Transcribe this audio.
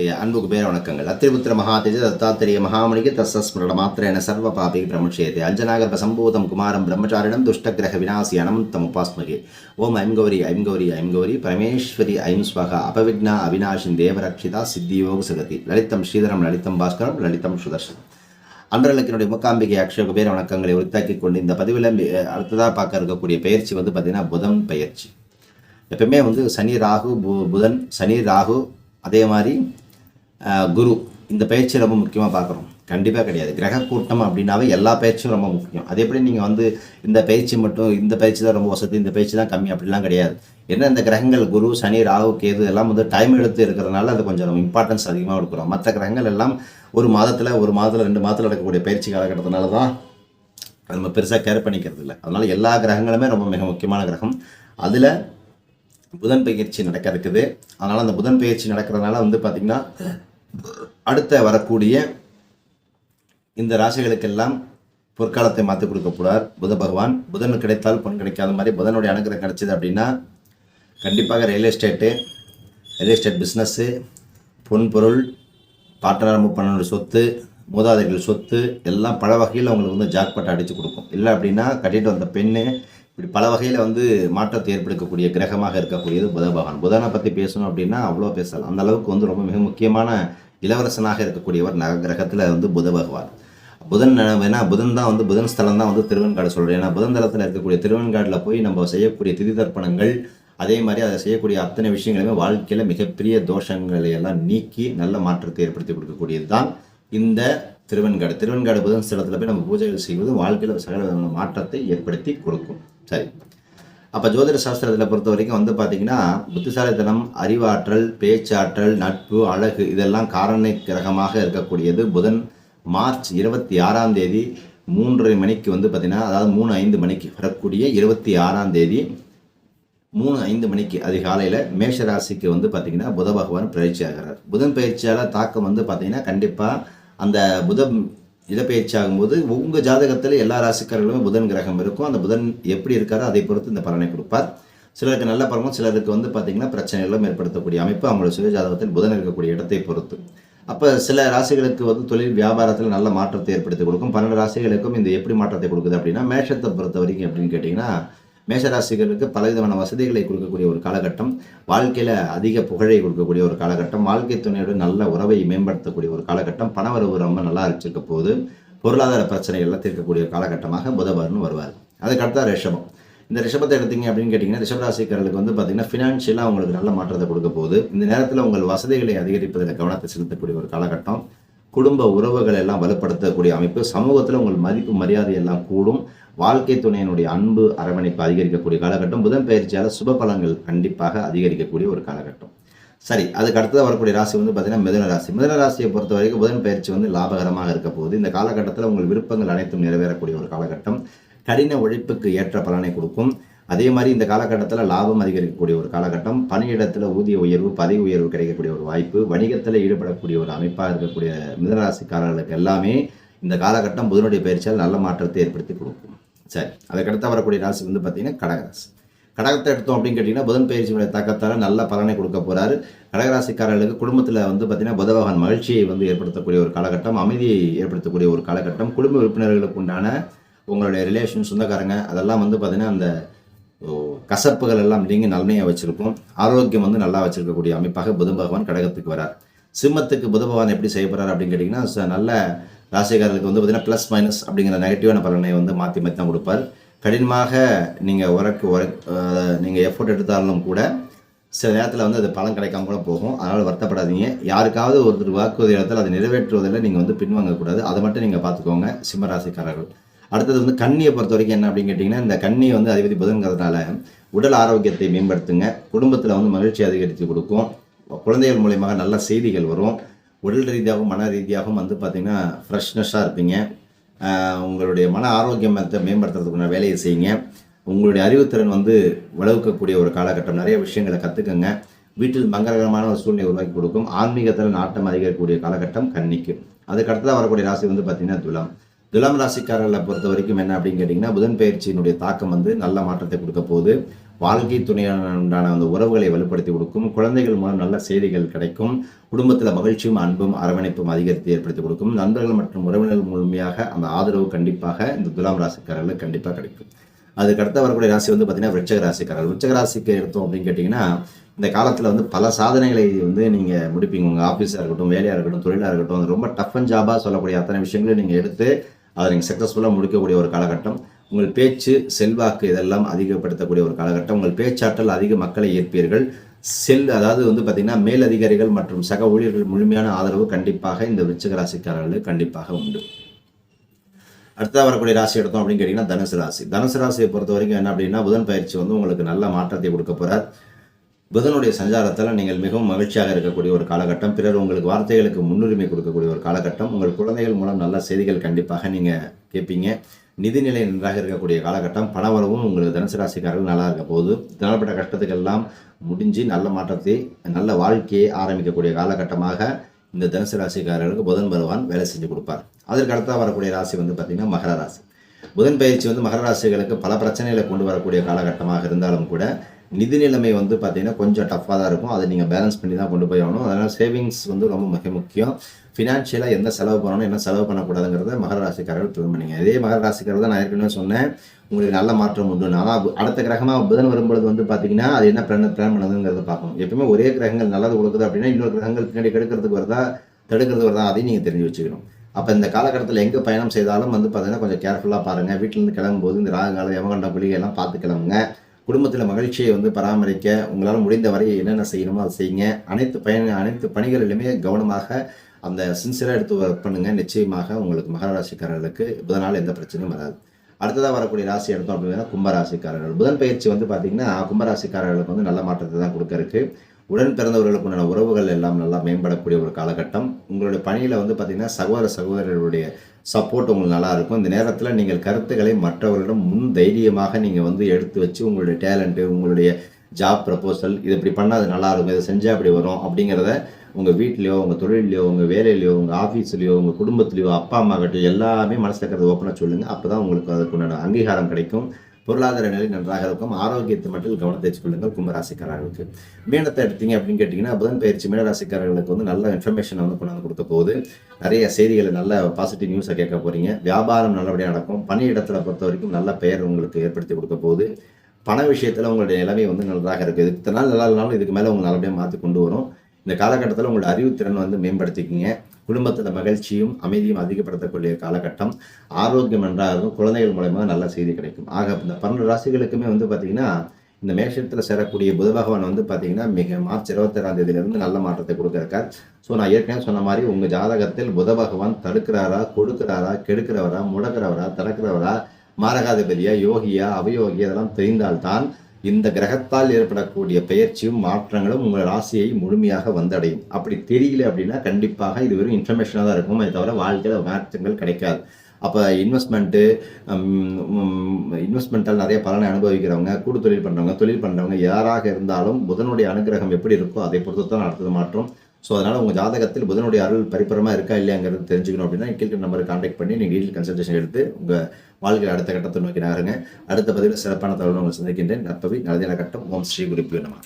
என்னுடைய அன்புக்கு பேர் வணக்கங்கள். அத்திரிபுத்திர மகாதேஜ தத்தாத்திரிய மகாமணிக்கு தஸ்ஸ்மரண மாத்திரேன சர்வ பாபி பிரமுஷேதே அஞ்சனாகர்ப சம்பூதம் குமாரம் பிரம்மச்சாரிடம் துஷ்டகிரக விநாசி அனந்தம் உபாஸ்மகே. ஓம் ஐம் கௌரி ஐம் கௌரி ஐம் கௌரி. பரமேஸ்வரி ஐம் ஸ்வகா. அபவிக்னா அவினாஷின் தேவரக்ஷிதா சித்தியோக சகதி. லலிதம் ஸ்ரீதரம் லலிதம் பாஸ்கரம் லலிதம் சுதர்ஷன் அன்றலக்கினுடைய என்னுடைய முக்காம்பிகை அக்ஷய குபேர வணக்கங்களை உருத்தாக்கி கொண்டு இந்த பதிவில் அடுத்ததாக பார்க்க இருக்கக்கூடிய பயிற்சி வந்து பார்த்திங்கன்னா புதன் பயிற்சி. எப்பவுமே வந்து சனி ராகு பு புதன் சனி ராகு அதே மாதிரி குரு இந்த பயிற்சி ரொம்ப முக்கியமாக பார்க்குறோம் கண்டிப்பாக கிடையாது. கிரக கூட்டம் அப்படின்னாவே எல்லா பயிற்சியும் ரொம்ப முக்கியம். அது எப்படி நீங்கள் வந்து இந்த பயிற்சி மட்டும் இந்த பயிற்சி தான் ரொம்ப வசதி இந்த பயிற்சி தான் கம்மி அப்படிலாம் கிடையாது. ஏன்னா இந்த கிரகங்கள் குரு சனி ராகு கேது எல்லாம் வந்து டைம் எடுத்து இருக்கிறதுனால அது கொஞ்சம் நம்ம இம்பார்ட்டன்ஸ் அதிகமாக கொடுக்குறோம். மற்ற கிரகங்கள் எல்லாம் ஒரு மாதத்தில் ஒரு மாதத்தில் ரெண்டு மாதத்தில் நடக்கக்கூடிய பயிற்சி காலகட்டத்தினால தான் அது நம்ம பெருசாக கேர் பண்ணிக்கிறது இல்லை. அதனால் எல்லா கிரகங்களுமே ரொம்ப மிக முக்கியமான கிரகம். அதில் புதன் பயிற்சி நடக்க இருக்குது அதனால் அந்த புதன் பயிற்சி நடக்கிறதுனால வந்து பார்த்திங்கன்னா அடுத்த வரக்கூடிய இந்த ராசிகளுக்கெல்லாம் பொற்காலத்தை மாற்றி கொடுக்க போறார். புத பகவான் புதன் கிடைத்தால் பொன் கிடைக்காத மாதிரி புதனுடைய அனுகிரகம் கிடைச்சிது அப்படின்னா கண்டிப்பாக real estate real estate business பொன்பொருள் பார்ட்னர் பண்ணனுடைய சொத்து மூதாதைகள் சொத்து எல்லாம் பல வகையில் அவங்களுக்கு வந்து ஜாக்பாட் அடித்து கொடுக்கும். இல்லை அப்படின்னா கட்டிட்டு வந்த பெண்ணு இப்படி பல வகையில் வந்து மாற்றத்தை ஏற்படுத்தக்கூடிய கிரகமாக இருக்கக்கூடியது புத பகவான். புதனை பற்றி பேசணும் அப்படின்னா அவ்வளோ பேசலாம். அந்த அளவுக்கு வந்து ரொம்ப மிக முக்கியமான இளவரசனாக இருக்கக்கூடியவர் நக கிரகத்தில் வந்து புத பகவான். புதன் ஏன்னா புதன் தான் வந்து புதன் ஸ்தலம் தான் வந்து திருவெண்காடு சொல்கிறேன் ஏன்னா புதன் தளத்தில் இருக்கக்கூடிய திருவெண்காடில் போய் நம்ம செய்யக்கூடிய திதி தர்ப்பணங்கள் அதே மாதிரி அதை செய்யக்கூடிய அத்தனை விஷயங்களுமே வாழ்க்கையில் மிகப்பெரிய தோஷங்களை எல்லாம் நீக்கி நல்ல மாற்றத்தை ஏற்படுத்தி கொடுக்கக்கூடியது தான் இந்த திருவெண்காடு. திருவெண்காடு புதன் ஸ்தலத்தில் போய் நம்ம பூஜைகள் செய்வது வாழ்க்கையில் சகல மாற்றத்தை ஏற்படுத்தி கொடுக்கும். சரி. அப்போ ஜோதிட சாஸ்திரத்தில் பொறுத்த வரைக்கும் வந்து பார்த்தீங்கன்னா புத்திசாலித்தனம் அறிவாற்றல் பேச்சாற்றல் நட்பு அழகு இதெல்லாம் காரண கிரகமாக இருக்கக்கூடியது. புதன் மார்ச் இருபத்தி ஆறாம் தேதி மூன்றரை மணிக்கு வந்து பார்த்தீங்கன்னா அதாவது மூணு ஐந்து மணிக்கு வரக்கூடிய இருபத்தி ஆறாம் தேதி மூணு ஐந்து மணிக்கு அதிகாலையில் மேஷ ராசிக்கு வந்து பார்த்தீங்கன்னா புத பகவான் பயிற்சி ஆகிறார். புதன் பயிற்சியால் தாக்கம் வந்து பார்த்தீங்கன்னா கண்டிப்பாக அந்த புதன் இடப்பெயர்ச்சி ஆகும்போது உங்கள் ஜாதகத்தில் எல்லா ராசிக்காரர்களுமே புதன் கிரகம் இருக்கும். அந்த புதன் எப்படி இருக்காரோ அதை பொறுத்து இந்த பலனை கொடுப்பார். சிலருக்கு நல்ல பலமும் சிலருக்கு வந்து பார்த்தீங்கன்னா பிரச்சனைகளும் ஏற்படுத்தக்கூடிய அமைப்பு. அவங்களோட சுய ஜாதகத்தில் புதன் இருக்கக்கூடிய இடத்தை பொறுத்து. அப்போ சில ராசிகளுக்கு வந்து தொழில் வியாபாரத்தில் நல்ல மாற்றத்தை ஏற்படுத்தி கொடுக்கும். பன்னெண்டு ராசிகளுக்கும் இந்த எப்படி மாற்றத்தை கொடுக்குது அப்படின்னா மேஷத்தை பொறுத்த வரைக்கும் எப்படின்னு கேட்டிங்கன்னா மேஷராசிகளுக்கு பலவிதமான வசதிகளை கொடுக்கக்கூடிய ஒரு காலகட்டம் வாழ்க்கையில் அதிக புகழை கொடுக்கக்கூடிய ஒரு காலகட்டம் வாழ்க்கை துணையோட நல்ல உறவை மேம்படுத்தக்கூடிய ஒரு காலகட்டம் பணவரவு ரொம்ப நல்லா வச்சிருக்க போது பொருளாதார பிரச்சனைகள்லாம் தீர்க்கக்கூடிய ஒரு காலகட்டமாக புதவர்னு வருவார். அதுக்கடுத்தா ரிஷபம். இந்த ரிஷபத்தை எடுத்தீங்க அப்படின்னு கேட்டிங்கன்னா ரிஷபராசிக்காரர்களுக்கு வந்து பார்த்தீங்கன்னா ஃபினான்ஷியலாக உங்களுக்கு நல்ல மாற்றத்தை கொடுக்க போகுது. இந்த நேரத்தில் உங்கள் வசதிகளை அதிகரிப்பதில் கவனத்தை செலுத்தக்கூடிய ஒரு காலகட்டம். குடும்ப உறவுகள் எல்லாம் வலுப்படுத்தக்கூடிய அமைப்பு சமூகத்தில் உங்கள் மதிப்பு மரியாதை எல்லாம் கூடும். வாழ்க்கை துணையினுடைய அன்பு அரவணைப்பு அதிகரிக்கக்கூடிய காலகட்டம் புதன் பயிற்சியால் சுப பலன்கள் கண்டிப்பாக அதிகரிக்கக்கூடிய ஒரு காலகட்டம். சரி அதுக்கு அடுத்ததாக வரக்கூடிய ராசி வந்து பார்த்தீங்கன்னா மிதன ராசி. மிதன ராசியை பொறுத்த வரைக்கும் புதன் பயிற்சி வந்து லாபகரமாக இருக்க போகுது. இந்த காலகட்டத்தில் உங்கள் விருப்பங்கள் அனைத்தும் நிறைவேறக்கூடிய ஒரு காலகட்டம். கடின உழைப்புக்கு ஏற்ற பலனை கொடுக்கும். அதே மாதிரி இந்த காலகட்டத்தில் லாபம் அதிகரிக்கக்கூடிய ஒரு காலகட்டம் பணியிடத்தில் ஊதிய உயர்வு பதவி உயர்வு கிடைக்கக்கூடிய ஒரு வாய்ப்பு வணிகத்தில் ஈடுபடக்கூடிய ஒரு அமைப்பாக இருக்கக்கூடிய மிதனராசிக்காரர்களுக்கு எல்லாமே இந்த காலகட்டம் புதனுடைய பயிற்சியால் நல்ல மாற்றத்தை ஏற்படுத்தி கொடுக்கும். சரி அதுக்கடுத்து வரக்கூடிய ராசி வந்து பார்த்தீங்கன்னா கடகராசி. கடகத்தை எடுத்தோம் அப்படின்னு கேட்டிங்கன்னா புதன் பயிற்சியுடைய தாக்கத்தால் நல்ல பலனை கொடுக்க போகிறாரு கடகராசிக்காரர்களுக்கு குடும்பத்தில் வந்து பார்த்தீங்கன்னா புத பகவான் மகிழ்ச்சியை வந்து ஏற்படுத்தக்கூடிய ஒரு காலகட்டம் அமைதியை ஏற்படுத்தக்கூடிய ஒரு காலகட்டம் குடும்ப உறுப்பினர்களுக்கு உண்டான உங்களுடைய ரிலேஷன் சொந்தக்காரங்க அதெல்லாம் வந்து பார்த்திங்கன்னா அந்த கசப்புகள் எல்லாம் நீங்கள் நன்மையாக வச்சுருக்கும் ஆரோக்கியம் வந்து நல்லா வச்சிருக்கக்கூடிய அமைப்பாக புதன் பகவான் கடகத்துக்கு வரார். சிம்மத்துக்கு புத பகவான் எப்படி செய்ய போகிறார் அப்படின்னு கேட்டிங்கன்னா நல்ல ராசிக்காரர்களுக்கு வந்து பார்த்தீங்கன்னா ப்ளஸ் மைனஸ் அப்படிங்கிற நெகட்டிவான பலனை வந்து மாற்றி மாற்றி தான் கொடுப்பார். கடினமாக நீங்கள் உரக்கு உரக் நீங்கள் எஃபோர்ட் எடுத்தாலும் கூட சில நேரத்தில் வந்து அது பலன் கிடைக்காம கூட போகும். அதனால் வருத்தப்படாதீங்க. யாருக்காவது ஒருத்தர் வாக்குறுதி இடத்துல அதை நிறைவேற்றுவதில் நீங்கள் வந்து பின்வாங்கக்கூடாது. அதை மட்டும் நீங்கள் பார்த்துக்கோங்க சிம்ம ராசிக்காரர்கள். அடுத்தது வந்து கண்ணியை பொறுத்த வரைக்கும் என்ன அப்படின்னு கேட்டிங்கன்னா இந்த கண்ணியை வந்து அதிபதி புதன்கிறதுனால உடல் ஆரோக்கியத்தை மேம்படுத்துங்க. குடும்பத்தில் வந்து மகிழ்ச்சி அதிகரித்து கொடுக்கும். குழந்தைகள் மூலயமாக நல்ல செய்திகள் வரும். உடல் ரீதியாகவும் மன ரீதியாகவும் வந்து பார்த்திங்கன்னா ஃப்ரெஷ்னஸ்ஸாக இருப்பீங்க. உங்களுடைய மன ஆரோக்கியத்தை மேம்படுத்துறதுக்குள்ள வேலையை செய்யுங்க. உங்களுடைய அறிவுத்திறன் வந்து வளர்க்கக்கூடிய ஒரு காலகட்டம். நிறைய விஷயங்களை கற்றுக்கங்க வீட்டில் மங்களகரமான ஒரு சூழ்நிலை உருவாக்கி கொடுக்கும். ஆன்மீகத்தில் நாட்டம் அதிகரிக்கக்கூடிய காலகட்டம் கன்னிக்கு. அதுக்கடுத்ததாக வரக்கூடிய ராசி வந்து பார்த்திங்கன்னா துலாம். துலாம் ராசிக்காரர்களை பொறுத்த வரைக்கும் என்ன அப்படின்னு கேட்டிங்கன்னா புதன் பயிற்சியினுடைய தாக்கம் வந்து நல்ல மாற்றத்தை கொடுக்க போகுது. வாழ்க்கை துணையான உண்டான அந்த உறவுகளை வலுப்படுத்தி கொடுக்கும். குழந்தைகள் மூலம் நல்ல செய்திகள் கிடைக்கும். குடும்பத்தில் மகிழ்ச்சியும் அன்பும் அரவணைப்பும் அதிகரித்து ஏற்படுத்தி கொடுக்கும். நண்பர்கள் மற்றும் உறவினர்கள் முழுமையாக அந்த ஆதரவு கண்டிப்பாக இந்த துலாம் ராசிக்காரர்களுக்கு கண்டிப்பாக கிடைக்கும். அதுக்கு அடுத்த வரக்கூடிய ராசி வந்து பார்த்தீங்கன்னா விருச்சக ராசிக்காரர்கள். விருச்சக ராசிக்கு எடுத்தோம் அப்படின்னு கேட்டிங்கன்னா இந்த காலத்தில் வந்து பல சாதனைகளை வந்து நீங்கள் முடிப்பீங்க. உங்கள் ஆஃபீஸாக இருக்கட்டும் வேலையாக இருக்கட்டும் தொழிலாக இருக்கட்டும். ரொம்ப டஃப் அண்ட் ஜாபாக சொல்லக்கூடிய அத்தனை விஷயங்களையும் நீங்கள் எடுத்து அதை நீங்கள் சக்ஸஸ்ஃபுல்லாக முடிக்கக்கூடிய ஒரு காலகட்டம். உங்கள் பேச்சு செல்வாக்கு இதெல்லாம் அதிகப்படுத்தக்கூடிய ஒரு காலகட்டம். உங்கள் பேச்சாற்றல் அதிக மக்களை ஈர்ப்பீர்கள். செல் அதாவது வந்து பார்த்திங்கன்னா மேலதிகாரிகள் மற்றும் சக ஊழியர்கள் முழுமையான ஆதரவு கண்டிப்பாக இந்த விருச்சிக ராசிக்காரர்களுக்கு கண்டிப்பாக உண்டு. அடுத்ததாக வரக்கூடிய ராசி எடுத்தோம் அப்படின்னு கேட்டிங்கன்னா தனுசு ராசி. தனுசு ராசியை பொறுத்த வரைக்கும் என்ன அப்படின்னா புதன் பயிற்சி வந்து உங்களுக்கு நல்ல மாற்றத்தை கொடுக்க போகிறார் புதனுடைய சஞ்சாரத்தில் நீங்கள் மிகவும் மகிழ்ச்சியாக இருக்கக்கூடிய ஒரு காலகட்டம். பிறர் உங்களுக்கு வார்த்தைகளுக்கு முன்னுரிமை கொடுக்கக்கூடிய ஒரு காலகட்டம். உங்கள் குழந்தைகள் மூலம் நல்ல செய்திகள் கண்டிப்பாக நீங்கள் கேட்பீங்க நிதிநிலை நன்றாக இருக்கக்கூடிய காலகட்டம். பணவரவும் உங்களுக்கு தனுசு ராசிக்காரர்கள் நல்லா இருக்க போகுது. தனப்பட்ட கஷ்டத்துக்கெல்லாம் முடிஞ்சு நல்ல மாற்றத்தை நல்ல வாழ்க்கையை ஆரம்பிக்கக்கூடிய காலகட்டமாக இந்த தனுசு ராசிக்காரர்களுக்கு புதன் பகவான் வேலை செஞ்சு கொடுப்பார். அதற்கு அடுத்தா வரக்கூடிய ராசி வந்து பார்த்திங்கன்னா மகர ராசி. புதன் பயிற்சி வந்து மகர ராசிகளுக்கு பல பிரச்சனைகளை கொண்டு வரக்கூடிய காலகட்டமாக இருந்தாலும் கூட நிதி நிலைமை வந்து பார்த்தீங்கன்னா கொஞ்சம் டஃப்பாக தான் இருக்கும். அதை நீங்கள் பேலன்ஸ் பண்ணி தான் கொண்டு போய் ஆகணும். அதனால் சேவிங்ஸ் வந்து ரொம்ப மிக முக்கியம். ஃபினான்ஷியலாக எந்த செலவு பண்ணணும் என்ன செலவு பண்ணக்கூடாதுங்கிறத மகர ராசிக்காரர்கள் பிளான் பண்ணிங்க. இதே மகர ராசிக்காரர் தான் நான் ஏற்கனவே சொன்னேன். உங்களுக்கு நல்ல மாற்றம் உண்டு. ஆனால் அடுத்த கிரகமாக புதன் வரும்பொழுது வந்து பார்த்தீங்கன்னா அது என்ன பிளான் பிளான் பண்ணுதுங்கிறத பார்க்கணும். எப்பவுமே ஒரே கிரகங்கள் நல்லது கொடுக்குது அப்படின்னா இன்னொரு கிரகங்கள் பின்னாடி கெடுக்கிறதுக்கு வருதா தடுக்கிறது வருதா அதையும் நீங்கள் தெரிஞ்சு வச்சுக்கணும். அப்போ இந்த காலகட்டத்தில் எங்கே பயணம் செய்தாலும் வந்து பார்த்தீங்கன்னா கொஞ்சம் கேர்ஃபுல்லாக பாருங்கள் வீட்டிலேருந்து கிளம்பும்போது இந்த ராகுகாலம் யமகண்ட குளிகையெல்லாம் பார்த்து கிளம்புங்க. குடும்பத்தில் மகிழ்ச்சியை வந்து பராமரிக்க உங்களால் முடிந்த வரை என்னென்ன செய்யணுமோ அதை செய்யுங்க. அனைத்து பயண அனைத்து பணிகளிலுமே கவனமாக அந்த சின்சியராக எடுத்து ஒர்க் பண்ணுங்கள் நிச்சயமாக உங்களுக்கு மகராசிக்காரர்களுக்கு புதனால் எந்த பிரச்சனையும் வராது. அடுத்ததாக வரக்கூடிய ராசி எடுத்தோம் அப்படின்னா கும்பராசிக்காரர்கள். புதன் பயிற்சி வந்து பார்த்திங்கன்னா கும்பராசிக்காரர்களுக்கு வந்து நல்ல மாற்றத்தை தான் கொடுக்க உடன் பிறந்தவர்களுக்குண்டான உறவுகள் எல்லாம் நல்லா மேம்படக்கூடிய ஒரு காலகட்டம். உங்களுடைய பணியில் வந்து பார்த்திங்கன்னா சகோதர சகோதரர்களுடைய சப்போர்ட் உங்களுக்கு நல்லா இருக்கும். இந்த நேரத்தில் நீங்கள் கருத்துக்களை மற்றவர்களிடம் முன் தைரியமாக நீங்கள் வந்து எடுத்து வச்சு உங்களுடைய டேலண்ட்டு உங்களுடைய ஜாப் ப்ரப்போசல் இது இப்படி பண்ணால் அது நல்லா இருக்கும் இதை செஞ்சால் அப்படி வரும் அப்படிங்கிறத உங்கள் வீட்லேயோ உங்கள் தொழிலையோ உங்கள் வேலையிலையோ உங்கள் ஆஃபீஸ்லையோ உங்கள் குடும்பத்துலையோ அப்பா அம்மா கிட்ட எல்லாமே மனசில் இருக்கிறத ஓப்பனாக சொல்லுங்கள் அப்போ தான் உங்களுக்கு அதுக்குண்டான அங்கீகாரம் கிடைக்கும். பொருளாதார நிலை நன்றாக இருக்கும். ஆரோக்கியத்தை மட்டும் கவனத்தை வச்சுக்கொள்ளுங்கள் கும்பராசிக்காரர்களுக்கு. மீனத்தை எடுத்தீங்க அப்படின்னு கேட்டிங்கன்னா புதன் பயிற்சி மீனராசிக்காரர்களுக்கு வந்து நல்ல இன்ஃபர்மேஷனை வந்து கொண்டாந்து கொடுத்த போகுது. நிறைய செய்திகளை நல்ல பாசிட்டிவ் நியூஸை கேட்க போகிறீங்க வியாபாரம் நல்லபடியாக நடக்கும். பணியிடத்தில் பொறுத்த வரைக்கும் நல்ல பெயர் உங்களுக்கு ஏற்படுத்தி கொடுக்க போகுது. பண விஷயத்தில் உங்களுடைய நிலைமை வந்து நன்றாக இருக்குது இத்தனை நாள் நல்லா இருந்தாலும் இதுக்கு மேலே உங்களை நல்லபடியாக மாற்றி கொண்டு வரும். இந்த காலகட்டத்தில் உங்களோட அறிவுத்திறன் வந்து மேம்படுத்திக்கிங்க. குடும்பத்தில் மகிழ்ச்சியும் அமைதியும் அதிகப்படுத்தக்கூடிய காலகட்டம். ஆரோக்கியம் நன்றாக இருக்கும் குழந்தைகள் மூலயமா நல்ல செய்தி கிடைக்கும். ஆக இந்த பன்னெண்டு ராசிகளுக்குமே வந்து பார்த்திங்கன்னா இந்த மேஷத்தில் சேரக்கூடிய புத பகவான் வந்து பார்த்தீங்கன்னா மிக மார்ச் இருபத்தேழாம் தேதியிலிருந்து நல்ல மாற்றத்தை கொடுக்குறாரு ஸோ நான் ஏற்கனவே சொன்ன மாதிரி உங்கள் ஜாதகத்தில் புத பகவான் தடுக்கிறாரா கொடுக்கிறாரா கெடுக்கிறவரா முடக்கிறவரா திறக்கிறவரா மாரகாதிபதியா யோகியா அவயோகியா இதெல்லாம் தெரிந்தால்தான் இந்த கிரகத்தால் ஏற்படக்கூடிய பெயர்ச்சியும் மாற்றங்களும் உங்கள் ராசியை முழுமையாக வந்தடையும். அப்படி தெரியல அப்படின்னா கண்டிப்பாக இது வெறும் இன்ஃபர்மேஷனாக தான் இருக்கும். அதை தவிர வாழ்க்கையில் மாற்றங்கள் கிடைக்காது. அப்போ இன்வெஸ்ட்மெண்ட்டு இன்வெஸ்ட்மெண்ட்டால் நிறைய பலனை அனுபவிக்கிறவங்க கூடு தொழில் பண்ணுறவங்க தொழில் பண்ணுறவங்க யாராக இருந்தாலும் புதனுடைய அனுகிரகம் எப்படி இருக்கோ அதை பொறுத்து தான் அடுத்தது மாற்றம். ஸோ அதனால் உங்கள் ஜாதகத்தில் புதனுடைய அருள் பரிபரமாக இருக்கா இல்லையாங்கிறது தெரிஞ்சுக்கணும் அப்படின்னா கீழ் நம்பரை காண்டாக்ட் பண்ணி நீங்கள் டீட்டெயில் கன்சல்டேஷன் எடுத்து உங்கள் வாழ்க்கையில் அடுத்த கட்டத்தை நோக்கி நகருங்க. அடுத்த பதிவில் சிறப்பான தகவல் உங்களை சந்திக்கின்றேன். நற்பவி நல்லதின கட்டம். ஓம் ஸ்ரீ குறிப்பு நம்ம